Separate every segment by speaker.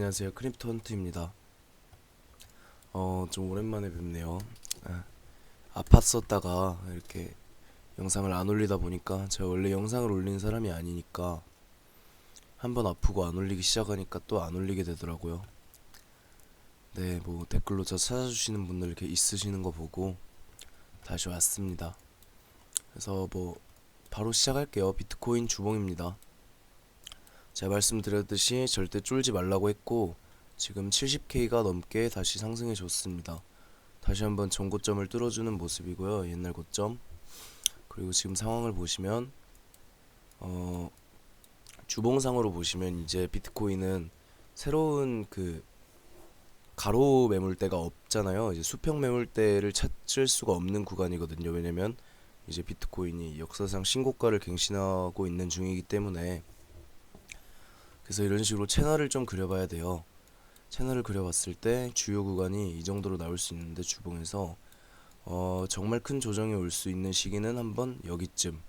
Speaker 1: 안녕하세요. 크립토 헌트입니다. 어, 좀 오랜만에 뵙네요. 아, 아팠었다가 이렇게 영상을 안 올리다 보니까 제가 원래 영상을 올리는 사람이 아니니까 한번 아프고 안 올리기 시작하니까 또 안 올리게 되더라고요. 네, 뭐 댓글로 저 찾아주시는 분들 이렇게 있으시는 거 보고 다시 왔습니다. 그래서 뭐 바로 시작할게요. 비트코인 주봉입니다. 제가 말씀드렸듯이 절대 쫄지 말라고 했고 지금 70K가 넘게 다시 상승해 줬습니다. 다시 한번 전고점을 뚫어주는 모습이고요. 옛날 고점. 그리고 지금 상황을 보시면 어 주봉상으로 보시면 이제 비트코인은 새로운 그 가로 매물대가 없잖아요. 이제 수평 매물대를 찾을 수가 없는 구간이거든요. 왜냐면 이제 비트코인이 역사상 신고가를 갱신하고 있는 중이기 때문에 그래서 이런 식으로 채널을 좀 그려봐야 돼요. 채널을 그려봤을 때 주요 구간이 이 정도로 나올 수 있는데 주봉에서 어, 정말 큰 조정이 올 수 있는 시기는 한번 여기쯤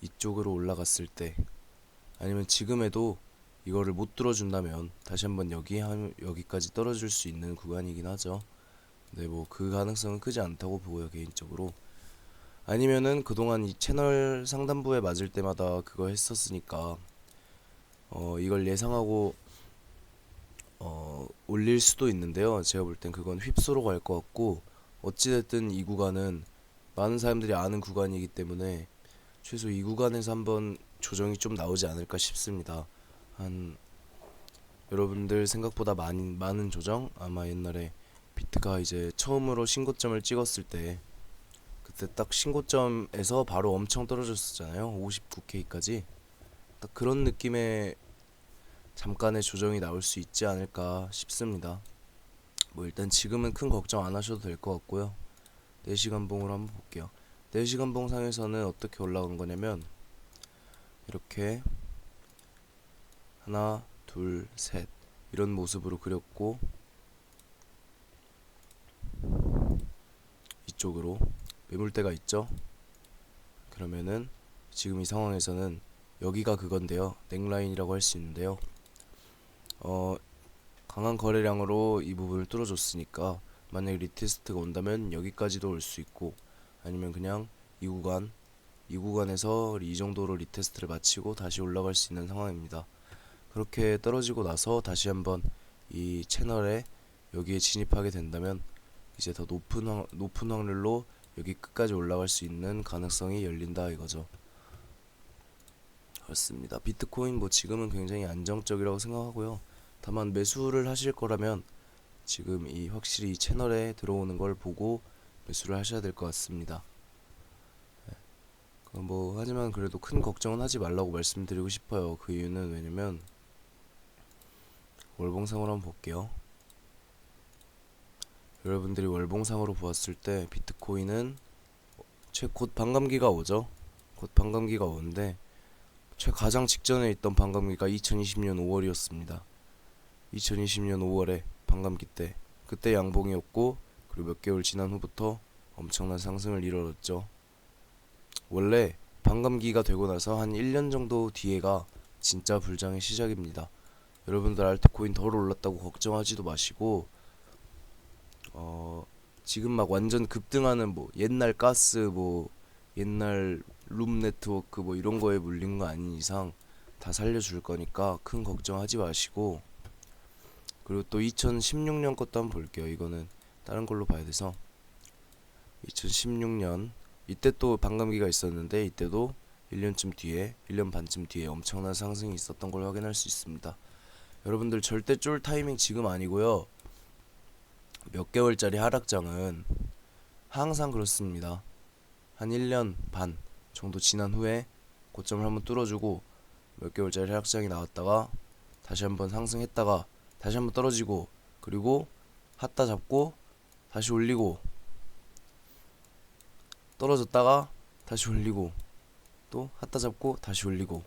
Speaker 1: 이쪽으로 올라갔을 때 아니면 지금에도 이거를 못 뚫어준다면 다시 한번 여기 한 여기까지 떨어질 수 있는 구간이긴 하죠. 네, 뭐그 가능성은 크지 않다고 보고요 개인적으로. 아니면은 그동안 이 채널 상단부에 맞을 때마다 그거 했었으니까 어 이걸 예상하고 어 올릴 수도 있는데요. 제가 볼 땐 그건 휩쓸어 갈것 같고 어찌됐든 이 구간은 많은 사람들이 아는 구간이기 때문에 최소 이 구간에서 한번 조정이 좀 나오지 않을까 싶습니다. 한 여러분들 생각보다 많이 많은 조정 아마 옛날에 비트가 이제 처음으로 신고점을 찍었을 때 그때 딱 신고점에서 바로 엄청 떨어졌었잖아요. 59K까지. 딱 그런 느낌의 잠깐의 조정이 나올 수 있지 않을까 싶습니다. 뭐 일단 지금은 큰 걱정 안 하셔도 될 것 같고요. 4시간 봉으로 한번 볼게요. 4시간 봉 상에서는 어떻게 올라간 거냐면 이렇게 하나, 둘, 셋 이런 모습으로 그렸고 이쪽으로 매물대가 있죠. 그러면은 지금 이 상황에서는 여기가 그건데요. 넥라인이라고 할 수 있는데요. 어, 강한 거래량으로 이 부분을 뚫어줬으니까 만약에 리테스트가 온다면 여기까지도 올 수 있고 아니면 그냥 이 구간 이 구간에서 이 정도로 리테스트를 마치고 다시 올라갈 수 있는 상황입니다. 그렇게 떨어지고 나서 다시 한번 이 채널에 여기에 진입하게 된다면 이제 더 높은 확, 높은 확률로 여기 끝까지 올라갈 수 있는 가능성이 열린다 이거죠. 그렇습니다. 비트코인 뭐 지금은 굉장히 안정적이라고 생각하고요. 다만 매수를 하실 거라면 지금 이 확실히 이 채널에 들어오는 걸 보고 매수를 하셔야 될 것 같습니다. 네. 그뭐 하지만 그래도 큰 걱정은 하지 말라고 말씀드리고 싶어요. 그 이유는 왜냐면 월봉상으로 한번 볼게요. 여러분들이 월봉상으로 보았을 때 비트코인은 최곧 반감기가 오죠. 곧 반감기가 오는데 최 가장 직전에 있던 반감기가 2020년 5월이었습니다. 2020년 5월에 반감기 때 그때 양봉이었고 그리고 몇 개월 지난 후부터 엄청난 상승을 이뤄냈죠. 원래 반감기가 되고 나서 한 1년 정도 뒤에가 진짜 불장의 시작입니다. 여러분들 알트코인 덜 올랐다고 걱정하지도 마시고 어 지금 막 완전 급등하는 뭐 옛날 가스 뭐 옛날 룸 네트워크 뭐 이런 거에 물린 거 아닌 이상 다 살려줄 거니까 큰 걱정하지 마시고 그리고 또 2016년 것도 한번 볼게요. 이거는 다른 걸로 봐야 돼서 2016년 이때 또 반감기가 있었는데 이때도 1년쯤 뒤에 1년 반쯤 뒤에 엄청난 상승이 있었던 걸 확인할 수 있습니다. 여러분들 절대 쫄 타이밍 지금 아니고요. 몇 개월짜리 하락장은 항상 그렇습니다. 한 1년 반 정도 지난 후에 고점을 한번 뚫어주고 몇 개월짜리 하락장이 나왔다가 다시 한번 상승했다가 다시 한번 떨어지고 그리고 핫다 잡고 다시 올리고 떨어졌다가 다시 올리고 또 핫다 잡고 다시 올리고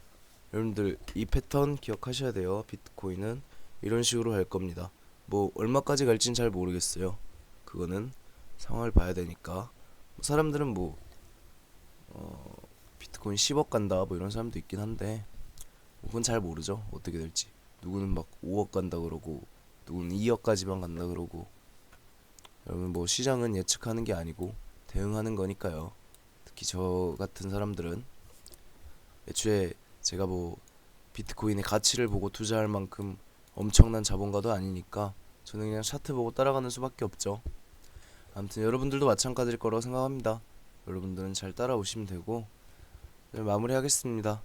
Speaker 1: 여러분들 이 패턴 기억하셔야 돼요. 비트코인은 이런 식으로 할 겁니다. 뭐 얼마까지 갈진 잘 모르겠어요. 그거는 상황을 봐야 되니까. 사람들은 뭐 어, 비트코인 10억 간다 뭐 이런 사람도 있긴 한데 뭐 그건 잘 모르죠 어떻게 될지 누구는 막 5억 간다 그러고 누구는 2억까지만 간다 그러고 여러분 뭐 시장은 예측하는 게 아니고 대응하는 거니까요. 특히 저 같은 사람들은 애초에 제가 뭐 비트코인의 가치를 보고 투자할 만큼 엄청난 자본가도 아니니까 저는 그냥 차트 보고 따라가는 수밖에 없죠. 아무튼 여러분들도 마찬가지일 거라고 생각합니다. 여러분들은 잘 따라오시면 되고 네, 마무리하겠습니다.